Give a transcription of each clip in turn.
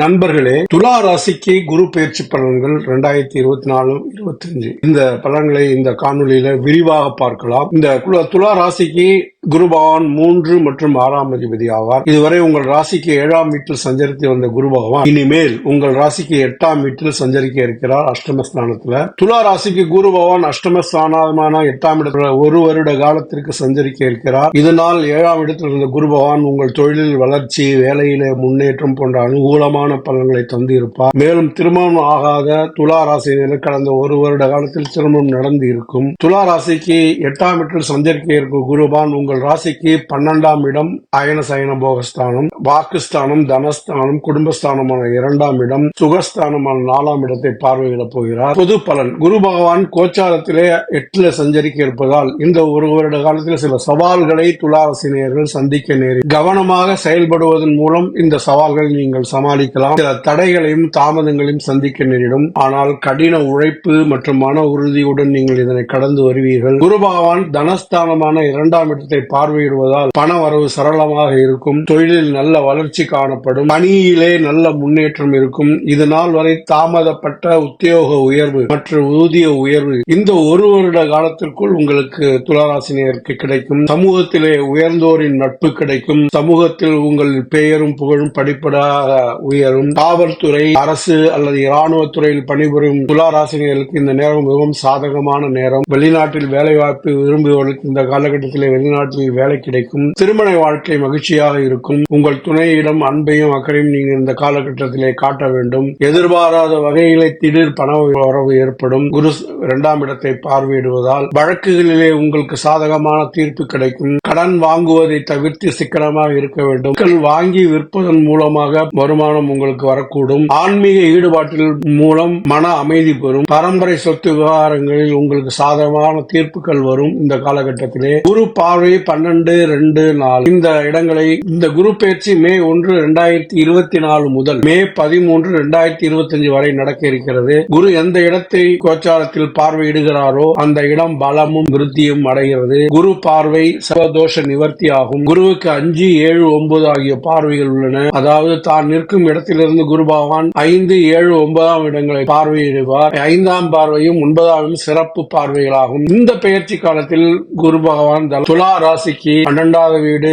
நண்பர்களே துலா ராசிக்கு குரு பயிற்சி பலன்கள் ரெண்டாயிரத்தி இருபத்தி நாலு இருபத்தி அஞ்சு. இந்த பலன்களை இந்த காணொலியில விரிவாக பார்க்கலாம். இந்த துலா ராசிக்கு குருபகவான் மூன்று மற்றும் ஆறாம் அதிபதி ஆவார். இதுவரை உங்கள் ராசிக்கு ஏழாம் வீட்டில் சஞ்சரித்து வந்த குரு பகவான் இனிமேல் உங்கள் ராசிக்கு எட்டாம் வீட்டில் சஞ்சரிக்க இருக்கிறார் அஷ்டமஸ்தானத்துல. துலா ராசிக்கு குரு பகவான் அஷ்டமஸ்தானமான எட்டாம் இடத்துல ஒரு வருட காலத்திற்கு சஞ்சரிக்க இருக்கிறார். இதனால் ஏழாம் இடத்தில் இருந்த குரு பகவான் உங்கள் தொழிலில் வளர்ச்சி வேலையில முன்னேற்றம் போன்ற அனுகூலமான பலன்களை தந்து இருப்பார் மேலும் திருமணம் ஆகாத துலா ராசியினர் கடந்த ஒரு வருட காலத்தில் திருமணம் நடந்து இருக்கும் துலா ராசிக்கு எட்டாம் இடத்தில் சஞ்சரிக்க இருக்கும் குருபான் உங்கள் ராசிக்கு பன்னெண்டாம் இடம் அயன சயன போகஸ்தானம் வாக்குஸ்தானம் தனஸ்தானம் குடும்பஸ்தானமான இரண்டாம் இடம் சுகஸ்தானமான நாலாம் இடத்தை பார்வையிடப் போகிறார். பொது பலன். குரு பகவான் கோச்சாரத்திலே எட்டுல சஞ்சரிக்க இருப்பதால் இந்த ஒரு வருட காலத்தில் சில சவால்களை துளாரசினியர்கள் சந்திக்க நேரி கவனமாக செயல்படுவதன் மூலம் இந்த சவால்களை நீங்கள் சமாளிக்கலாம். சில தடைகளையும் தாமதங்களையும் சந்திக்க நேரிடும். ஆனால் கடின உழைப்பு மற்றும் மன உறுதியுடன் நீங்கள் இதனை கடந்து வருவீர்கள். குரு பகவான் தனஸ்தானமான இரண்டாம் இடத்தை பார்வையிடுவதால் பண வரவு சரளமாக இருக்கும். தொழிலில் நல்ல வளர்ச்சி காணப்படும். பணியிலே நல்ல முன்னேற்றம் இருக்கும். இது நாள் வரை தாமதப்பட்ட உத்தியோக உயர்வு மற்றும் ஊதிய உயர்வு. இந்த ஒரு வருட காலத்திற்குள் உங்களுக்கு துளராசினியருக்கு கிடைக்கும். சமூகத்திலே உயர்ந்தோரின் நட்பு கிடைக்கும். சமூகத்தில் உங்கள் பெயரும் புகழும் படிப்படாக உயரும். காவல்துறை அரசு அல்லது இராணுவ துறையில் பணிபுரியும் துளாராசினியர்களுக்கு இந்த நேரம் மிகவும் சாதகமான நேரம். வெளிநாட்டில் வேலைவாய்ப்பு விரும்புபவர்களுக்கு இந்த காலகட்டத்திலே வெளிநாட்டில் வேலை கிடைக்கும். திருமண வாழ்க்கை மகிழ்ச்சியாக இருக்கும். உங்கள் துணையிடம் அன்பையும் அக்கறையும் நீங்கள் இந்த காலகட்டத்திலே காட்ட வேண்டும். எதிர்பாராத வகையிலே திடீர் பண வரவு ஏற்படும். குரு இரண்டாம் இடத்தை பார்வையிடுவதால் வழக்குகளிலே உங்களுக்கு சாதகமான தீர்ப்பு கிடைக்கும். கடன் வாங்குவதை தவிர்த்து சிக்கனமாக இருக்க வேண்டும். வாங்கி விற்பதன் மூலமாக வருமானம் உங்களுக்கு வரக்கூடும். ஆன்மீக ஈடுபாட்டில் மூலம் மன அமைதி பெறும். பரம்பரை சொத்து விவகாரங்களில் உங்களுக்கு சாதகமான தீர்ப்புகள் வரும். இந்த காலகட்டத்திலே குரு பார்வை பன்னெண்டு ரெண்டு நாலு. இந்த இடங்களை இந்த குரு பயிற்சி மே ஒன்று இரண்டாயிரத்தி இருபத்தி நாலு முதல் மே பதிமூன்று இரண்டாயிரத்தி இருபத்தி அஞ்சு வரை நடக்க இருக்கிறது. குரு எந்த இடத்தை கோச்சாரத்தில் பார்வையிடுகிறாரோ அந்த இடம் பலமும் விருத்தியும் அடைகிறது. குரு பார்வை சர்வதோஷ நிவர்த்தி ஆகும். குருவுக்கு அஞ்சு ஏழு ஒன்பது ஆகிய பார்வைகள் உள்ளன. அதாவது தான் நிற்கும் இடத்திலிருந்து குரு பகவான் ஐந்து ஏழு ஒன்பதாம் இடங்களை பார்வையிடுவார். ஐந்தாம் பார்வையும் ஒன்பதாம் சிறப்பு பார்வைகளாகும். இந்த பயிற்சி காலத்தில் குரு பகவான் த- துலா ராசிக்கு பன்னெண்டாவது வீடு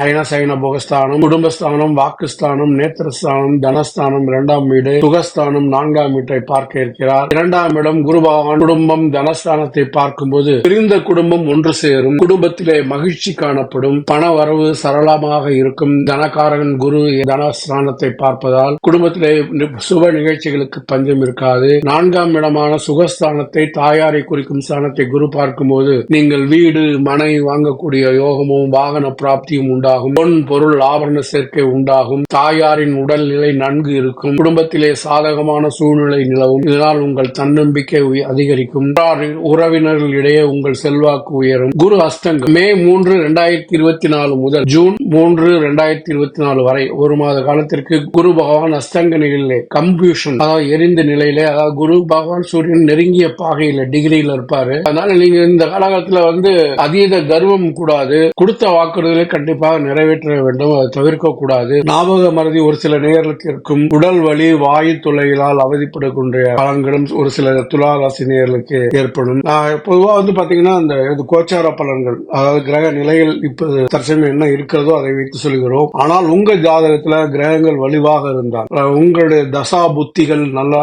அயன சயன போகஸ்தானம் குடும்பஸ்தானம் வாக்குஸ்தானம் நேத்திரஸ்தானம் தனஸ்தானம் இரண்டாம் வீடு சுகஸ்தானம் நான்காம் வீட்டை பார்க்க இருக்கிறார் இரண்டாம் இடம் குரு பகவான் குடும்பம் தனஸ்தானத்தை பார்க்கும்போது பிரிந்த குடும்பம் ஒன்று சேரும் குடும்பத்திலே மகிழ்ச்சி காணப்படும் பண வரவு சரளமாக இருக்கும் தனகாரகன் குரு தனஸ்தானத்தை பார்ப்பதால் குடும்பத்திலே சுப நிகழ்ச்சிகளுக்கு பஞ்சம் இருக்காது நான்காம் இடமான சுகஸ்தானத்தை தாயாரை குறிக்கும் ஸ்தானத்தை குரு பார்க்கும்போது நீங்கள் வீடு மனை வாங்க வாங்கக்கூடிய யோகமும் வாகன பிராப்தியும் உண்டாகும். பொன் பொருள் ஆபரண சேர்க்கை உண்டாகும். தாயாரின் உடல்நிலை நன்கு இருக்கும். குடும்பத்திலே சாதகமான சூழ்நிலை நிலவும். இதனால் உங்கள் தன்னம்பிக்கை அதிகரிக்கும். உறவினர்கள் உறவினர்களிடையே உங்கள் செல்வாக்கு உயரும். குரு அஸ்தங்கம் மே மூன்று இரண்டாயிரத்தி இருபத்தி நாலு முதல் ஜூன் மூன்று இரண்டாயிரத்தி இருபத்தி நாலு வரை ஒரு மாத காலத்திற்கு குரு பகவான் அஸ்தங்க நிலையிலே கம்ப்யூஷன் அதாவது எரிந்த நிலையிலே அதாவது குரு பகவான் சூரியன் நெருங்கிய பாகையில டிகிரியில இருப்பாரு. அதனால நீங்க இந்த காலகட்டத்துல வந்து அதீத கர்வம் கூடாது. கொடுத்த வாக்குறுதிகளை கண்டிப்பாக நிறைவேற்ற வேண்டும். அதை தவிர்க்க கூடாது. ஞாபக மறதி ஒரு சில நேர்களுக்கு இருக்கும். உடல் வலி வாயு தொல்லைகளால் அவதிப்படக்கூடிய பலன்களும் ஒரு சில துலா நேர்களுக்கு ஏற்படும். நான் பொதுவா வந்து பாத்தீங்கன்னா இந்த இது கோச்சார பலன்கள் அதாவது கிரக நிலைகள் இப்போ தற்சமயம் என்ன இருக்கிறதோ அதை வைத்து சொல்கிறோம். ஆனால் உங்க ஜாதகத்துல கிரகங்கள் வலிவாக இருந்தால் உங்களுடைய தசா புத்திகள் நல்லா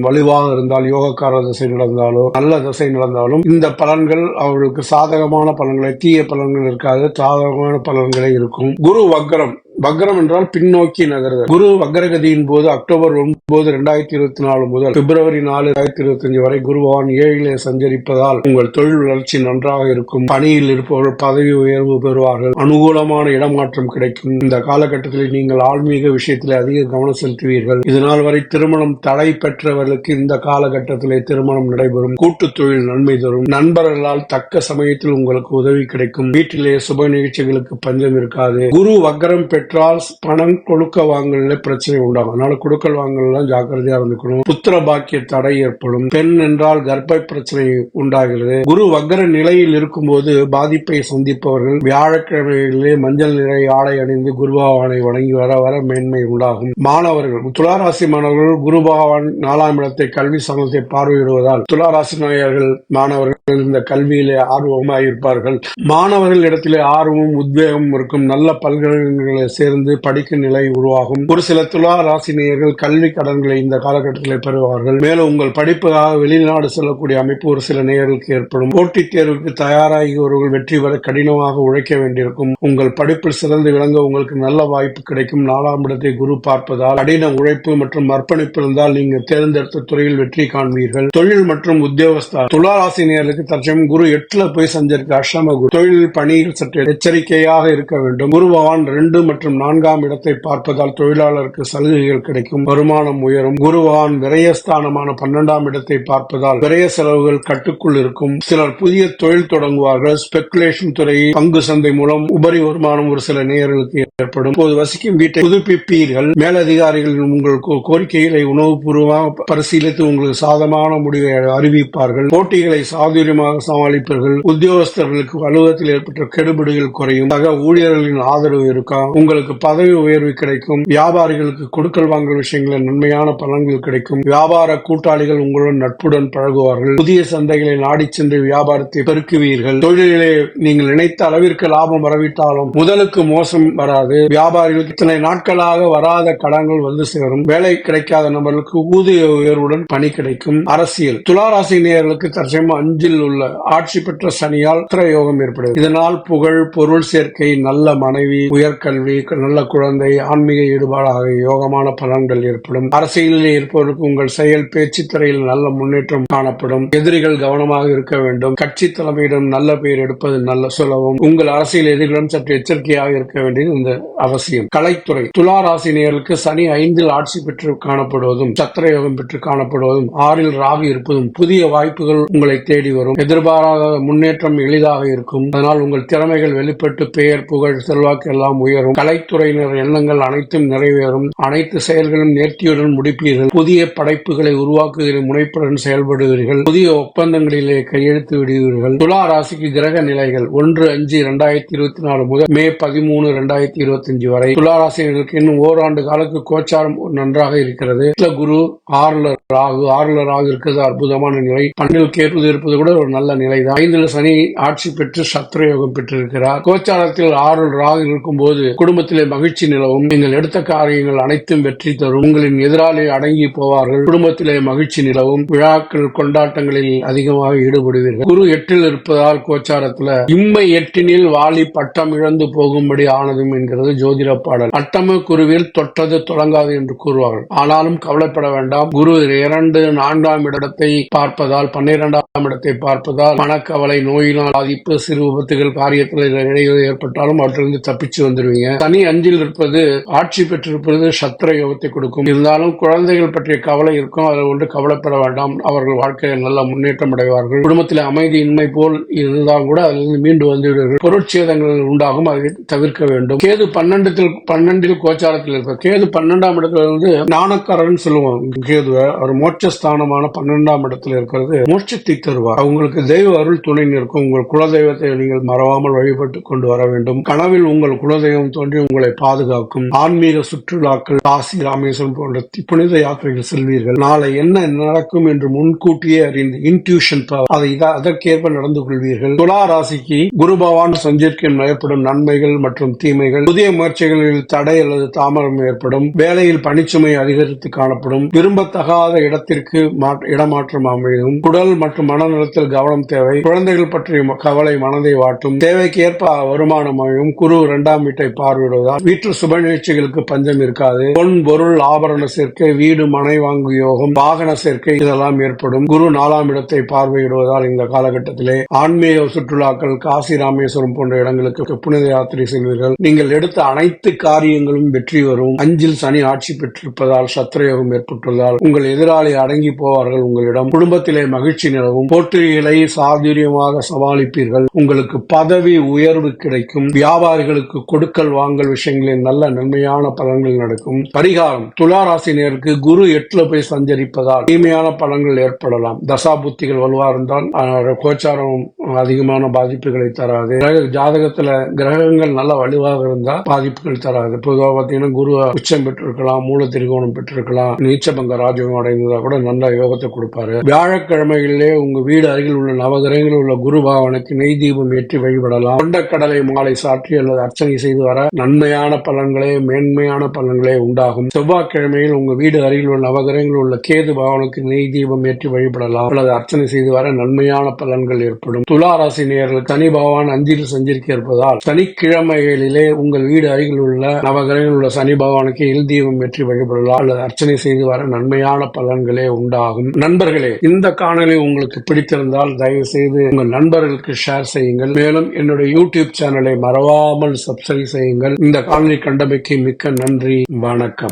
வலுவாக இருந்தால் யோகக்கார திசை நடந்தாலோ நல்ல திசை நடந்தாலும் இந்த பலன்கள் அவர்களுக்கு சாதகமான பலன்களை தீய பலன்கள் இருக்காது சாதகமான பலன்களே இருக்கும். குரு வக்ரம். வக்ரம் என்றால் பின்னோக்கி நகர்தல். குரு வக்ரகதியின் போது அக்டோபர் ஒன்பது இரண்டாயிரத்தி இருபத்தி நாலு முதல் பிப்ரவரி நாலு இரண்டாயிரத்தி இருபத்தி அஞ்சு வரை குருவான் ஏழிலே சஞ்சரிப்பதால் உங்கள் தொழில் வளர்ச்சி நன்றாக இருக்கும். பணியில் இருப்பவர்கள் பதவி உயர்வு பெறுவார்கள். அனுகூலமான இடமாற்றம் கிடைக்கும். இந்த காலகட்டத்தில் நீங்கள் ஆன்மீக விஷயத்தில் அதிக கவனம் செலுத்துவீர்கள். இதனால் வரை திருமணம் தடை பெற்றவர்களுக்கு இந்த காலகட்டத்திலே திருமணம் நடைபெறும். கூட்டு தொழில் நன்மை தரும். நண்பர்களால் தக்க சமயத்தில் உங்களுக்கு உதவி கிடைக்கும். வீட்டிலே சுப நிகழ்ச்சிகளுக்கு பஞ்சம் இருக்காது. குரு வக்ரம் பெற்ற கிளாஸ் பணம் கொடுக்க வாங்கல பிரச்சனை உண்டாகும். அதனால கொடுக்கல் வாங்கலாம் ஜாக்கிரதையா இருந்துக்கணும். புத்திர பாக்கிய தடை ஏற்படும். பெண் என்றால் கர்ப்ப பிரச்சனை உண்டாகிறது. குரு வக்கர நிலையில் இருக்கும்போது பாதிப்பை சந்திப்பவர்கள் வியாழக்கிழமைகளிலே மஞ்சள் நிறை ஆடை அணிந்து குரு பகவானை வணங்கி வர வர மேன்மை உண்டாகும். மாணவர்கள் துளாராசி மாணவர்கள் குரு பகவான் நாலாம் இடத்தை கல்வி சமத்தை பார்வையிடுவதால் துளாராசி நேயர்கள் மாணவர்கள் இந்த கல்வியிலே ஆர்வமாக இருப்பார்கள். மாணவர்கள் இடத்திலே ஆர்வமும் உத்வேகமும் இருக்கும். நல்ல பல்கலைக்கழகங்களை சேர்ந்து படிக்கும் நிலை உருவாகும். ஒரு சில துலா ராசினியர்கள் கல்வி கடன்களை இந்த காலகட்டத்தில் பெறுவார்கள். மேலும் உங்கள் படிப்புக்காக வெளிநாடு செல்லக்கூடிய அமைப்பு ஒரு சில நேயர்களுக்கு ஏற்படும். போட்டித் தேர்வுக்கு தயாராகியவர்கள் வெற்றி பெற கடினமாக உழைக்க வேண்டியிருக்கும். உங்கள் படிப்பில் சிறந்து விளங்க உங்களுக்கு நல்ல வாய்ப்பு கிடைக்கும். நாலாம் இடத்தை குரு பார்ப்பதால் கடின உழைப்பு மற்றும் அர்ப்பணிப்பு இருந்தால் நீங்கள் தேர்ந்தெடுத்த துறையில் வெற்றி காண்பீர்கள். தொழில் மற்றும் உத்தியோகஸ்தா துலா ராசினியர்களுக்கு தற்சமயம் குரு எட்டுல போய் சஞ்சரிக்க அஷ்டம குரு. தொழில் பணியில் சற்று எச்சரிக்கையாக இருக்க வேண்டும். குரு பகவான் ரெண்டு மற்றும் மற்றும் நான்காம் இடத்தை பார்ப்பதால் தொழிலாளருக்கு சலுகைகள் கிடைக்கும். வருமானம் உயரும். குருவான் விரயஸ்தானமான பன்னெண்டாம் இடத்தை பார்ப்பதால் விரய செலவுகள் கட்டுக்குள் இருக்கும். சிலர் புதிய தொழில் தொடங்குவார்கள். ஸ்பெகுலேஷன் துறை பங்கு சந்தை மூலம் உபரி வருமானம் ஒரு சில நேயர்களுக்கு ஏற்படும். இப்போது வசிக்கும் வீட்டை புதுப்பிப்பீர்கள். மேலதிகாரிகள் உங்கள் கோரிக்கைகளை உணவுபூர்வமாக பரிசீலித்து உங்களுக்கு சாதமான முடிவை அறிவிப்பார்கள். போட்டிகளை சாதுரியமாக சமாளிப்பீர்கள். உத்தியோகஸ்தர்களுக்கு அலுவலகத்தில் ஏற்பட்ட கெடுபிடுகள் குறையும். சக ஊழியர்களின் ஆதரவு இருக்கும் உங்களுக்கு பதவி உயர்வு கிடைக்கும் வியாபாரிகளுக்கு கொடுக்கல் வாங்கல் விஷயங்கள நன்மையான பலன்கள் கிடைக்கும் வியாபார கூட்டாளிகள் உங்களுடன் நட்புடன் பழகுவார்கள் புதிய சந்தைகளை நாடி சென்று வியாபாரத்தை பெருக்குவீர்கள் தொழிலிலே நீங்கள் நினைத்த அளவிற்கு லாபம் வரவிட்டாலும் முதலுக்கு மோசம் வராது வியாபாரிகளுக்கு இத்தனை நாட்களாக வராத கடன்கள் வந்து சேரும் வேலை கிடைக்காத நபர்களுக்கு ஊதிய உயர்வுடன் பணி கிடைக்கும். அரசியல். துளாராசி நேயர்களுக்கு தற்சமயம் அஞ்சில் உள்ள ஆட்சி பெற்ற சனியால் திரையோகம் யோகம் ஏற்படுது இதனால் புகழ் பொருள் சேர்க்கை நல்ல மனைவி உயர்கல்வி நல்ல குழந்தை ஆன்மீக ஈடுபாடு யோகமான பலன்கள் ஏற்படும். அரசியலில் இருப்பவருக்கு உங்கள் செயல் பேச்சு துறையில் நல்ல முன்னேற்றம் காணப்படும். எதிரிகள் கவனமாக இருக்க வேண்டும். கட்சி தலைமையிடம் நல்ல பெயர் எடுப்பது நல்ல சுலபம் உங்கள் அரசியல் எதிரிகளிடம் சற்று எச்சரிக்கையாக இருக்க வேண்டியது இந்த அவசியம். கலைத்துறை. துலா ராசினியர்களுக்கு சனி ஐந்தில் ஆட்சி பெற்று காணப்படுவதும் சத்திர யோகம் பெற்று காணப்படுவதும் ஆறில் ராகு இருப்பதும் புதிய வாய்ப்புகள் உங்களை தேடி வரும். எதிர்பாராத முன்னேற்றம் எளிதாக இருக்கும். அதனால் உங்கள் திறமைகள் வெளிப்பட்டு பெயர் புகழ் செல்வாக்கு எல்லாம் உயரும். கலைத்துறையினர் எண்ணங்கள் அனைத்தும் நிறைவேறும். அனைத்து செயல்களும் நேர்த்தியுடன் முடிப்பீர்கள். புதிய படைப்புகளை உருவாக்குகிற முனைப்புடன் செயல்படுவீர்கள். புதிய ஒப்பந்தங்களிலே கையெழுத்து விடுவீர்கள். துலா ராசிக்கு கிரக நிலைகள் ஒன்று அஞ்சு இரண்டாயிரத்தி இருபத்தி நாலு முதல் மே பதிமூணு இரண்டாயிரத்தி இருபத்தி அஞ்சு வரை. துலா ராசினர்களுக்கு இன்னும் ஓராண்டு காலத்துக்கு கோச்சாரம் நன்றாக இருக்கிறது. குரு ஆறுல ராகு ஆறுல ராகு இருக்கிறது. அற்புதமான நிலை. பன்னில் கேட்பது இருப்பது கூட ஒரு நல்ல நிலை தான் ஐந்துல சனி ஆட்சி பெற்று சத்ரயோகம் பெற்றிருக்கிறார். கோச்சாரத்தில் ஆறில் ராகு இருக்கும் போது குடும்ப குடும்பத்திலே மகிழ்ச்சி நிலவும். நீங்கள் எடுத்த காரியங்கள் அனைத்தும் வெற்றி தரும். உங்களின் எதிராளி அடங்கி போவார்கள். குடும்பத்திலே மகிழ்ச்சி நிலவும். விழாக்கள் கொண்டாட்டங்களில் அதிகமாக ஈடுபடுவீர்கள். குரு எட்டில் இருப்பதால் கோச்சாரத்துல இம்மை எட்டினில் வாலி பட்டம் இழந்து போகும்படி ஆனதும் என்கிறது ஜோதிட பாடல். அட்டம குருவில் தொட்டது தொடங்காது என்று கூறுவார்கள். ஆனாலும் கவலைப்பட வேண்டாம். குரு இரண்டு நான்காம் இடத்தை பார்ப்பதால் பன்னிரெண்டாம் இடத்தை பார்ப்பதால் மனக்கவலை நோயினால் பாதிப்பு சிறு விபத்துகள் காரியத்தில் இடையூறு ஏற்பட்டாலும் அவற்றிலிருந்து தப்பிச்சு வந்துடுவீங்க தனி அஞ்சில் இருப்பது ஆட்சி பெற்றிருப்பது சத்திர யோகத்தை கொடுக்கும். இருந்தாலும் குழந்தைகள் பற்றிய கவலை இருக்கும். அதில் ஒன்று கவலைப்பட வேண்டாம். அவர்கள் வாழ்க்கையில் நல்ல முன்னேற்றம் அடைவார்கள். குடும்பத்தில் அமைதியின்மை போல் இருந்தால் கூட அதிலிருந்து மீண்டு வந்துவிடுவார்கள். பொருட்சேதங்கள் உண்டாகும். அதை தவிர்க்க வேண்டும். கேது பன்னெண்டு பன்னெண்டில் கோச்சாரத்தில் இருப்பார் கேது பன்னெண்டாம் இடத்துல இருந்து ஞானக்காரன் சொல்லுவோம் கேதுவை அவர் மோட்சஸ்தானமான பன்னெண்டாம் இடத்துல இருக்கிறது. மோட்சத்தை தருவார் அவங்களுக்கு தெய்வ அருள் துணை நிற்கும். உங்கள் குலதெய்வத்தை நீங்கள் மறவாமல் வழிபட்டு கொண்டு வர வேண்டும். கனவில் உங்கள் குலதெய்வம் தோன்றி உங்களை பாதுகாக்கும். ஆன்மீக சுற்றுலாக்கள் காசி ராமேஸ்வரம் போன்ற புனித யாத்திரைகள் செல்வீர்கள். நாளை என்ன நடக்கும் என்று முன்கூட்டியே அறிந்து இன்ட்யூஷன் அதை அதற்கேற்ப நடந்து கொள்வீர்கள். துலா ராசிக்கு குரு பகவான் சஞ்சரிக்கும் ஏற்படும் நன்மைகள் மற்றும் தீமைகள். புதிய முயற்சிகளில் தடை அல்லது தாமதம் ஏற்படும். வேலையில் பணிச்சுமை அதிகரித்து காணப்படும். விரும்பத்தகாத இடத்திற்கு இடமாற்றம் அமையும். குடல் மற்றும் மனநலத்தில் கவனம் தேவை. குழந்தைகள் பற்றிய கவலை மனதை வாட்டும். தேவைக்கு ஏற்ப வருமானம் அமையும். குரு இரண்டாம் வீட்டை பார்வையிடுவதால் வீட்டு சுப நிகழ்ச்சிகளுக்கு பஞ்சம் இருக்காது. பொன் பொருள் ஆபரண சேர்க்கை வீடு மனை வாங்கு யோகம் வாகன சேர்க்கை இதெல்லாம் ஏற்படும். குரு நாலாம் இடத்தை பார்வையிடுவதால் இந்த காலகட்டத்திலே ஆன்மீக சுற்றுலாக்கள் காசி ராமேஸ்வரம் போன்ற இடங்களுக்கு புனித யாத்திரை செல்வீர்கள். நீங்கள் எடுத்த அனைத்து காரியங்களும் வெற்றி வரும் அஞ்சில் சனி ஆட்சி பெற்றிருப்பதால் சத்திரயோகம் ஏற்பட்டுள்ளதால் உங்கள் எதிராளி அடங்கி போவார்கள் உங்களிடம். குடும்பத்திலே மகிழ்ச்சி நிலவும். போட்டிகளை தோல்விகளை சாதுரியமாக சமாளிப்பீர்கள். உங்களுக்கு பதவி உயர்வு கிடைக்கும். வியாபாரிகளுக்கு கொடுக்கல் வாங்கல் விஷயங்களில் நல்ல நன்மையான பலன்கள் நடக்கும். பரிகாரம். துளாராசினியருக்கு குரு எட்டுல போய் சஞ்சரிப்பதால் தீமையான பலன்கள் ஏற்படலாம். தசா புத்திகள் வலுவா இருந்தால் கோச்சாரம் அதிகமான பாதிப்புகளை தராது. ஜாதகத்துல கிரகங்கள் நல்ல வலுவாக இருந்தா பாதிப்புகள் தராது. பொதுவாக பாத்தீங்கன்னா குரு உச்சம் பெற்றிருக்கலாம் மூல திரிகோணம் பெற்றிருக்கலாம். நீச்சபங்க ராஜயோகம் அடைந்ததா கூட நல்ல யோகத்தை கொடுப்பாரு. வியாழக்கிழமைகளிலே உங்க வீடு அருகில் உள்ள நவகிரகங்களில் உள்ள குரு பாவனுக்கு நெய் தீபம் ஏற்றி வழிபடலாம். கொண்டக்கடலை மாலை சாற்றி அல்லது அர்ச்சனை செய்து வர நன்மையான பலன்களே மேன்மையான பலன்களே உண்டாகும். செவ்வாய்க்கிழமையில் உங்க வீடு அருகில் உள்ள நவகிரகங்களில் உள்ள கேது பவனுக்கு நெய் தீபம் ஏற்றி வழிபடலாம். அல்லது அர்ச்சனை செய்து வர நன்மையான பலன்கள் ஏற்படும். துலா ராசி நேயர்கள் சனி பகவான் அஞ்சில் சஞ்சரிக்க இருப்பதால் சனிக்கிழமைகளிலே உங்கள் வீடு அருகில் உள்ள நவகிரகங்களில் உள்ள சனி பகவானுக்கு இல் தீபம் ஏற்றி வழிபடலாம். அல்லது அர்ச்சனை செய்து வர நன்மையான பலன்களே உண்டாகும். நண்பர்களே இந்த காணொலி உங்களுக்கு பிடித்திருந்தால் தயவு செய்து உங்கள் நண்பர்களுக்கு ஷேர் செய்யுங்கள். மேலும் என்னுடைய யூடியூப் சேனலை மறவாமல் சப்ஸ்கிரைப் செய்யுங்கள். இந்த காணொலி கண்டமைக்கு மிக்க நன்றி. வணக்கம்.